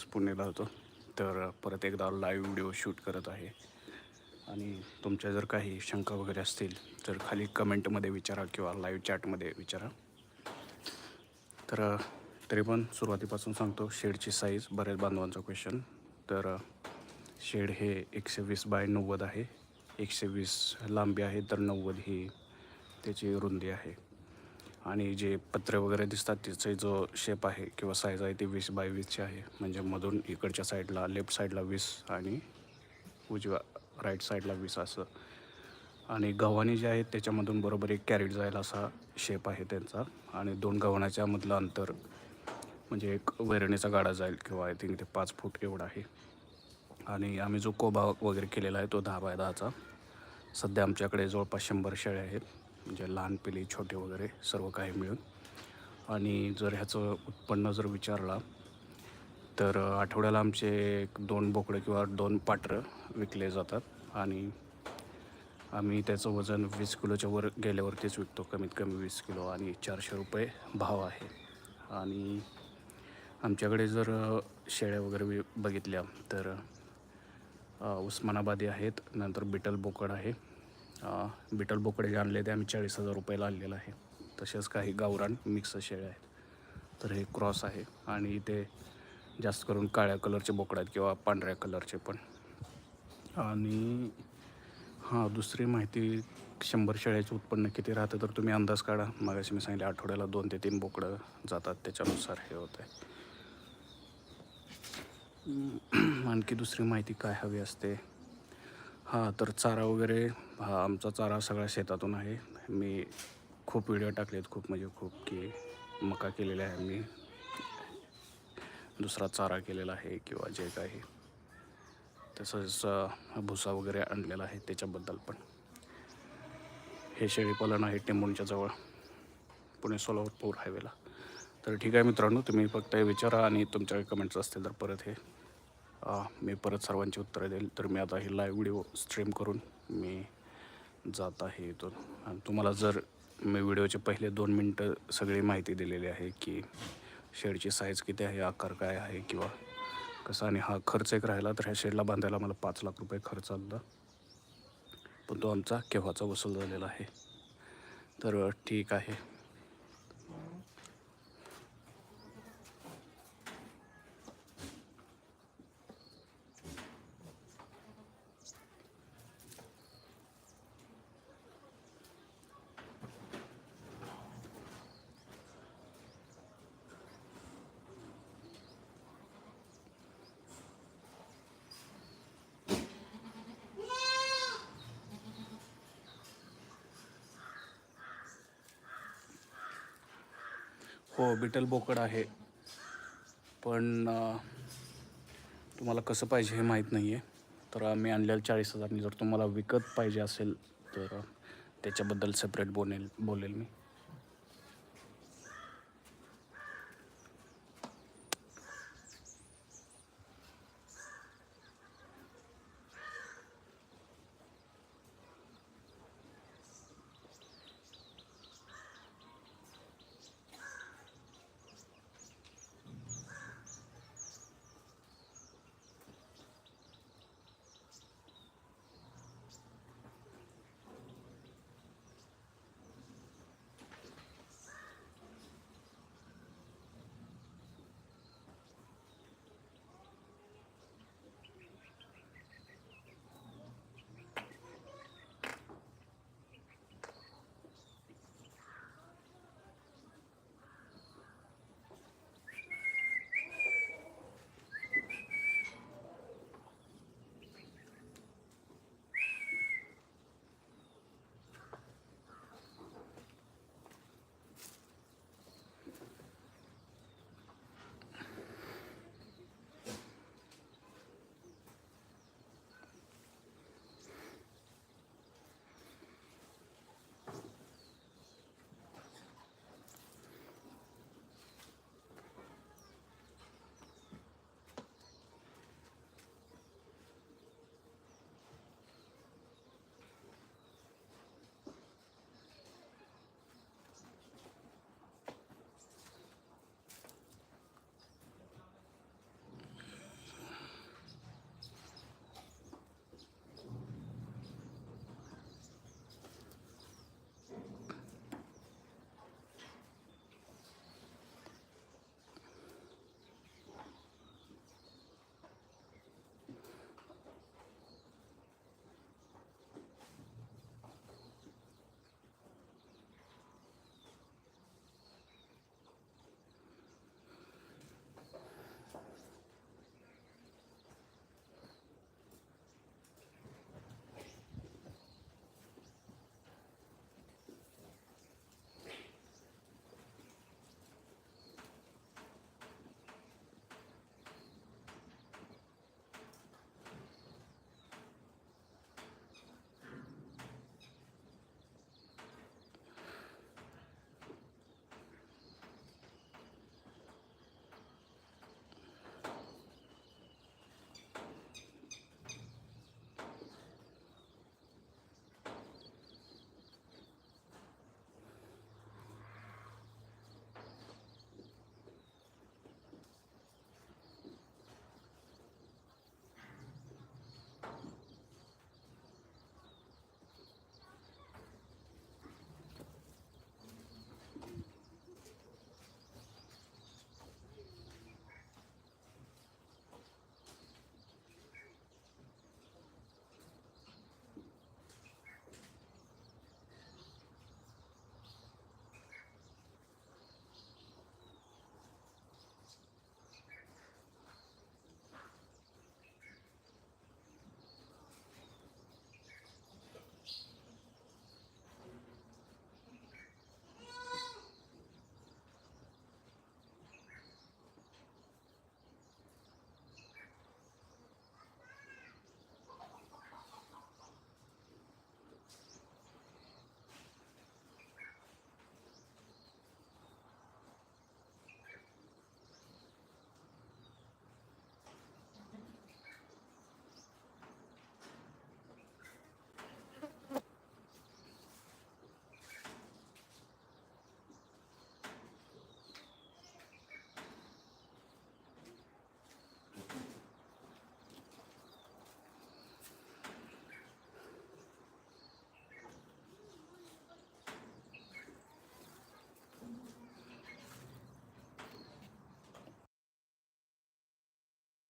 पुणेला होतो. तर परत एकदा लाईव्ह व्हिडिओ शूट करत आहे. आणि तुमच्या जर काही शंका वगैरे असतील तर खाली कमेंटमध्ये विचारा किंवा लाईव्ह चॅटमध्ये विचारा. तर तरी पण सुरुवातीपासून सांगतो शेडची साईज बऱ्याच बांधवांचा क्वेश्चन तर शेड हे एकशे वीस बाय नव्वद आहे. एकशे वीस लांबी आहे तर नव्वद ही त्याची रुंदी आहे. आणि जे पत्रे वगैरे दिसतात तिचे जो शेप आहे किंवा साईज आहे ती वीस बाय वीसची आहे. म्हणजे मधून इकडच्या साईडला लेफ्ट साईडला वीस आणि उजव्या राईट साईडला वीस असं. आणि गव्हाणी जे आहेत त्याच्यामधून बरोबर एक कॅरेट जायला असा शेप आहे त्यांचा. आणि दोन गव्हाणाच्यामधलं अंतर म्हणजे एक वैरणीचा गाडा जाईल किंवा आय थिंक ते पाच फूट एवढा आहे. आणि आम्ही जो कोबा वगैरे केलेला आहे तो दहा बाय दहाचा. सध्या आमच्याकडे जवळपास शंभर शेळ्या आहेत. म्हणजे लहान पिली छोटे वगैरे सर्व काही मिळून. आणि जर ह्याचं उत्पन्न जर विचारला तर आठवड्याला आमचे एक दोन बोकडे किंवा दोन पाटरं विकले जातात. आणि आम्ही त्याचं वजन वीस किलोच्या वर गेल्यावरतीच विकतो. कमीत कमी वीस किलो आणि चारशे रुपये भाव आहे. आणि आमच्याकडे जर शेळ्या वगैरे वि- बघितल्या तर उस्मानाबादी आहेत नंतर बिटल बोकड आहे. बिटल बोकडे जे आणले ते आम्ही चाळीस हजार रुपयाला आणलेलं आहे. तसेच काही गावरान मिक्स शेळ्या आहेत. तर हे क्रॉस आहे आणि इथे जास्त करून काळ्या कलरचे बोकडे आहेत किंवा पांढऱ्या कलरचे पण. आणि हां दुसरी माहिती शंभर शेळ्याचे उत्पन्न किती राहतं तर तुम्ही अंदाज काढा. मागाशी मी सांगितले आठवड्याला दोन ते तीन बोकडं जातात त्याच्यानुसार हे होतं आहे. आणखी दुसरी माहिती काय हवी असते? हां तर चारा वगैरे हा आमचा चारा सगळा शेतातून आहे. मी खूप व्हिडिओ टाकलेत खूप म्हणजे खूप की मका केलेला आहे मी दुसरा चारा केलेला आहे किंवा जे काही. तसंच भुसा वगैरे आणलेला आहे त्याच्याबद्दल पण. हे शेळीपालन आहे टेंबूनच्या जवळ पुणे सोलापूर हायवेला. तर ठीक आहे मित्रांनो तुम्ही फक्त हे विचारा आणि तुमच्या कमेंट्स असतील तर परत हे मी परत सर्वांची उत्तरं देईल. तर मी आता हे लाईव्ह व्हिडिओ स्ट्रीम करून मी जात आहे इथून. आणि तुम्हाला जर मी व्हिडिओचे पहिले दोन मिनटं सगळी माहिती दिलेली आहे की शेडची साईज किती आहे आकार काय आहे किंवा कसं आणि हा खर्च एक राहिला तर ह्या शेडला बांधायला मला पाच लाख रुपये खर्च आला पण तो आमचा केव्हाचा वसूल झालेला आहे. तर ठीक आहे. हो बिटल बोकड आहे. पण तुम्हाला कसं पाहिजे हे माहीत नाही आहे तर आम्ही आणलेलं चाळीस हजारनी जर तुम्हाला विकत पाहिजे असेल तर त्याच्याबद्दल सेपरेट बोलेल बोलेल मी.